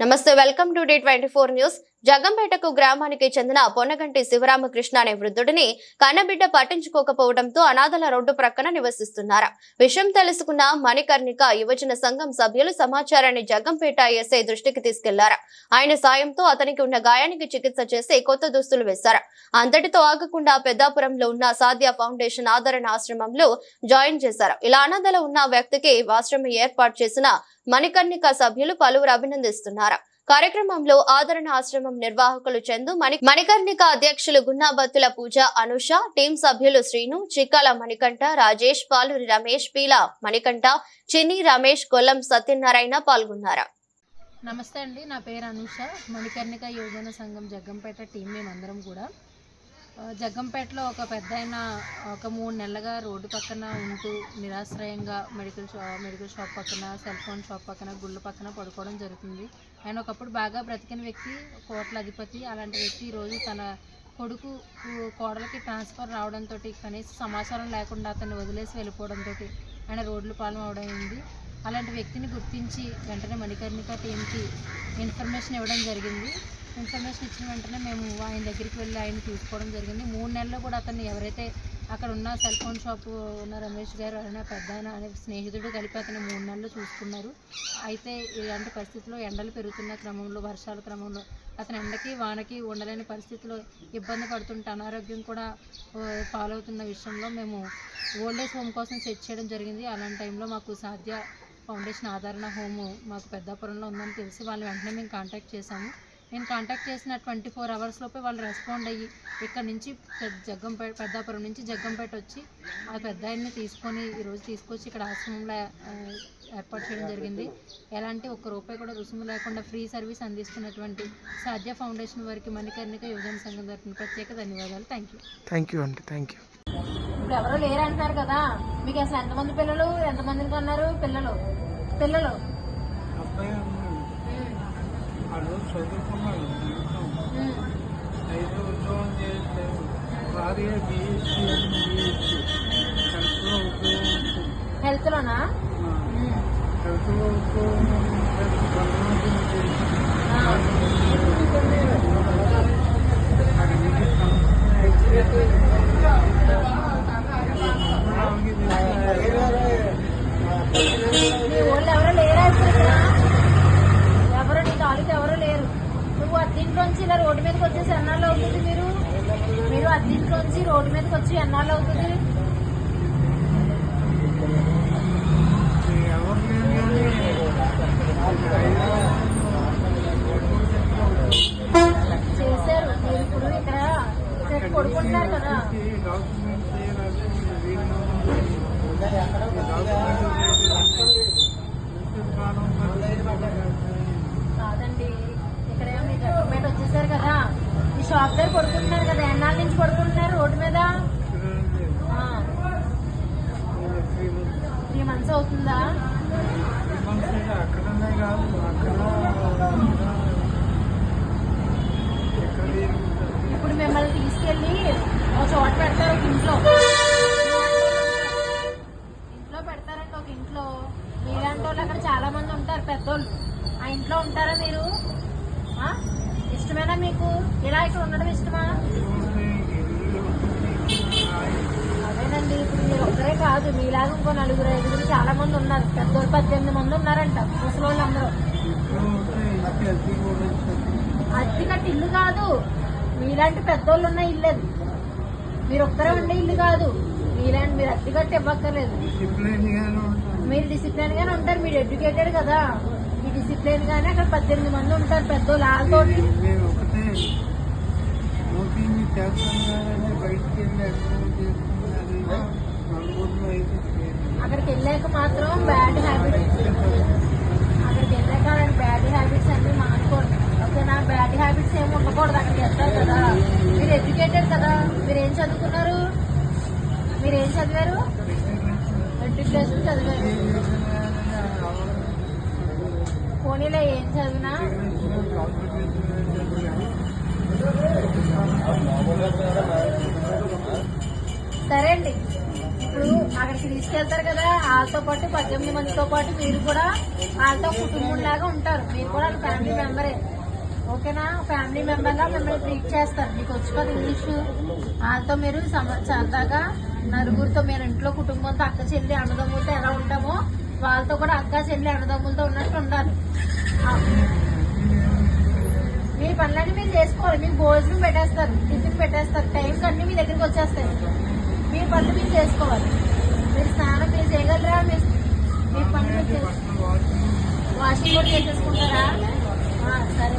నమస్తే welcome to day twenty four news జగంపేటకు గ్రామానికి చెందిన పొన్నగంటి శివరామకృష్ణ అనే వృద్ధుడిని కన్నబిడ్డ పట్టించుకోకపోవడంతో అనాథల రోడ్డు ప్రక్కన నివసిస్తున్నారు. విషయం తెలుసుకున్న మణికర్ణిక యువజన సంఘం సభ్యులు సమాచారాన్ని జగంపేట ఎస్ఐ దృష్టికి తీసుకెళ్ళారు. ఆయన సాయంతో అతనికి ఉన్న గాయానికి చికిత్స చేసి కొత్త దుస్తులు వేశారు. అంతటితో ఆగకుండా పెద్దాపురంలో ఉన్న సాధ్య ఫౌండేషన్ ఆదరణ ఆశ్రమంలో జాయిన్ చేశారు. ఇలా అనాథలో ఉన్న వ్యక్తికి ఆశ్రమం ఏర్పాటు చేసిన మణికర్ణిక సభ్యులు పలువురు అభినందిస్తున్నారు. కార్యక్రమంలో ఆదరణ ఆశ్రమం నిర్వాహకులు చందు మణి మణికర్ణిక అధ్యక్షులు గున్నాబత్తుల పూజ అనుష టీం సభ్యులు శ్రీను చిక్కాల మణికంఠ రాజేష్ పాలూరి రమేష్ పీల మణికంఠ చిన్ని రమేష్ కొల్లం సత్యనారాయణ పాల్గొన్నారు. నమస్తే అండి నా పేరు అనుష మణికర్ణిక యోజన సంఘం జగ్గంపేట టీం మేమందరం కూడా. జగ్గంపేటలో ఒక పెద్ద ఒక మూడు నెలలుగా రోడ్డు పక్కన ఉంటూ నిరాశ్రయంగా మెడికల్ షా మెడికల్ షాప్ పక్కన సెల్ ఫోన్ షాప్ పక్కన గుళ్ళ పక్కన పడుకోవడం జరుగుతుంది. ఆయన ఒకప్పుడు బాగా బ్రతికిన వ్యక్తి కోట్ల అధిపతి అలాంటి వ్యక్తి. ఈరోజు తన కొడుకు కోడలకి ట్రాన్స్ఫర్ రావడంతో కనీస సమాచారం లేకుండా అతన్ని వదిలేసి వెళ్ళిపోవడంతో ఆయన రోడ్లు పాలన అవడమైంది అలాంటి వ్యక్తిని గుర్తించి వెంటనే మణికర్ణిక టీంకి ఇన్ఫర్మేషన్ ఇవ్వడం జరిగింది. ఇన్ఫర్మేషన్ ఇచ్చిన వెంటనే మేము ఆయన దగ్గరికి వెళ్ళి ఆయన తీసుకోవడం జరిగింది. మూడు నెలల్లో కూడా అతన్ని ఎవరైతే అక్కడ ఉన్న సెల్ ఫోన్ షాప్ ఉన్న రమేష్ గారు ఆయన పెద్ద ఆయన అనే స్నేహితుడు కలిపి అతను మూడు నెలలు చూసుకున్నారు. అయితే ఇలాంటి పరిస్థితుల్లో ఎండలు పెరుగుతున్న క్రమంలో వర్షాల క్రమంలో అతను ఎండకి వానకి ఉండలేని పరిస్థితిలో ఇబ్బంది పడుతుంటే అనారోగ్యం కూడా ఆ, పాలవుతున్న విషయంలో మేము ఓల్డేజ్ హోమ్ కోసం సెట్ చేయడం జరిగింది. అలాంటి టైంలో మాకు సాధ్య ఫౌండేషన్ ఆదరణ హోము మాకు పెద్దాపురంలో ఉందని తెలిసి వాళ్ళు వెంటనే మేము కాంటాక్ట్ చేశాము. నేను కాంటాక్ట్ చేసిన ట్వంటీ ఫోర్ అవర్స్ లోపే వాళ్ళు రెస్పాండ్ అయ్యి ఇక్కడ నుంచి పెద్ద జగ్గంపేట పెద్దాపురం నుంచి జగ్గంపేట వచ్చి ఆ పెద్ద ఆయన్ని తీసుకొని ఈరోజు తీసుకొచ్చి ఇక్కడ ఆశ్రమంలో ఏర్పాటు చేయడం జరిగింది. ఎలాంటి ఒక్క రూపాయి కూడా రుసుము లేకుండా ఫ్రీ సర్వీస్ అందిస్తున్నటువంటి సాధ్య ఫౌండేషన్ వారికి మణికర్ణిక యువజన సంఘం తరఫున ప్రత్యేక ధన్యవాదాలు. థ్యాంక్ యూ థ్యాంక్ యూ అండి థ్యాంక్ యూ ఇప్పుడు ఎవరో లేరు అంటున్నారు కదా మీకు అసలు ఎంతమంది పిల్లలు ఎంతమందిని కన్నారు పిల్లలు? పిల్లలు? వాళ్ళు చదువుకున్నాడు ఐదు ఉద్యోగం చేయట్లేదు భార్య బిఎస్సీ బిఎస్సీ కడుపులో ఉద్యోగం ఉంటుంది హెల్త్ లోనా ఉమ్, కడుపులో ఉద్యోగం అది మీకు కంపెనీ మీ వాళ్ళు ఎవరు లేరా అసలు ఇక్కడ? ఎవరు నీ తాలూకు ఎవరు లేరు నుంచి ఇలా రోడ్డు మీదకి వచ్చేసి ఎన్నాళ్ళు అవుతుంది మీరు? మీరు అద్దీంట్లోంచి రోడ్డు మీదకి వచ్చి ఎన్నాళ్ళు అవుతుంది? చేశారు. మీరు ఇప్పుడు ఇక్కడ కొడుకుంటున్నారు కదా డాక్యుమెంట్ చేయాలి వీళ్ళు కాదండి ఇక్కడ మీ గవర్నమెంట్ వచ్చేసారు కదా ఈ కొడుకుంటున్నారు కదా ఎన్నాళ్ళ నుంచి కొడుకుంటున్నారు రోడ్డు మీద? త్రీ మంత్స్ అవుతుందా? ఇప్పుడు మిమ్మల్ని తీసుకెళ్ళి ఒక చోట పెడతారు ఒక ఇంట్లో. ఇంట్లో పెడతారండి ఒక ఇంట్లో. మీలాంటి వాళ్ళు అక్కడ చాలా మంది ఉంటారు పెద్దోళ్ళు. ఆ ఇంట్లో ఉంటారా మీరు? ఆ? ఇష్టమేనా మీకు? ఇలా ఇక్కడ ఉండడం ఇష్టమా? అదేనండి ఇప్పుడు మీరు ఒక్కరే కాదు మీలాగా ఇంకో నలుగురు ఐదుగురు చాలా మంది ఉన్నారు. పెద్దోళ్ళు పద్దెనిమిది మంది ఉన్నారంట ముసలోళ్ళు అందరూ. అద్దె కట్టి ఇల్లు కాదు మీలాంటి పెద్దోళ్ళు ఉన్న ఇల్లు. అది మీరు ఒక్కరే ఉండే ఇల్లు కాదు మీలాంటి మీరు అద్దె కట్టి ఇవ్వక్కర్లేదు. మీరు డిసిప్లిన్ గానే ఉంటారు మీరు ఎడ్యుకేటెడ్ కదా. డిసిప్లిన్ గానే అక్కడ పద్దెనిమిది మంది ఉంటారు పెద్దోళ్ళు. అక్కడికి వెళ్ళాక మాత్రం బ్యాడ్ హ్యాబిట్స్. అక్కడికి వెళ్ళాక బ్యాడ్ హ్యాబిట్స్ అన్ని మానుకోండి. ఓకేనా బ్యాడ్ హ్యాబిట్స్ ఏమి ఉండకూడదు అక్కడికి వెళ్తారు కదా. మీరు ఎడ్యుకేటెడ్ కదా. మీరు ఏం చదువుకున్నారు? మీరు ఏం చదివారు ఎడ్యుకేషన్ చదివారు. పోనీలో ఏం చదివినా? సరే అండి. ఇప్పుడు అక్కడికి తీసుకెళ్తారు కదా వాళ్ళతో పాటు పద్దెనిమిది మందితో పాటు మీరు కూడా వాళ్ళతో కుటుంబం లాగా ఉంటారు. మీరు కూడా ఫ్యామిలీ మెంబరే. ఓకేనా? ఫ్యామిలీ మెంబర్గా మిమ్మల్ని ట్రీట్ చేస్తారు. మీకు వచ్చి కదా ఇంగ్లీష్ వాళ్ళతో మీరు సరదాగా నలుగురితో మీరు ఇంట్లో కుటుంబంతో అక్క చెల్లి అన్నదమ్ములతో ఎలా ఉంటామో వాళ్ళతో కూడా అక్క చెల్లి అన్నదమ్ములతో ఉన్నట్టు ఉండాలి. మీ పనులన్నీ మీరు చేసుకోవాలి. మీకు భోజనం పెట్టేస్తారు టిఫిన్ పెట్టేస్తారు టైంకి అన్ని మీ దగ్గరికి వచ్చేస్తాయి. మీ పనులు మీరు చేసుకోవాలి. మీరు స్నానం మీరు చేయగలరా? మీరు మీ పనులు వాషింగ్ కూడా చేసేసుకుంటారా? సరే.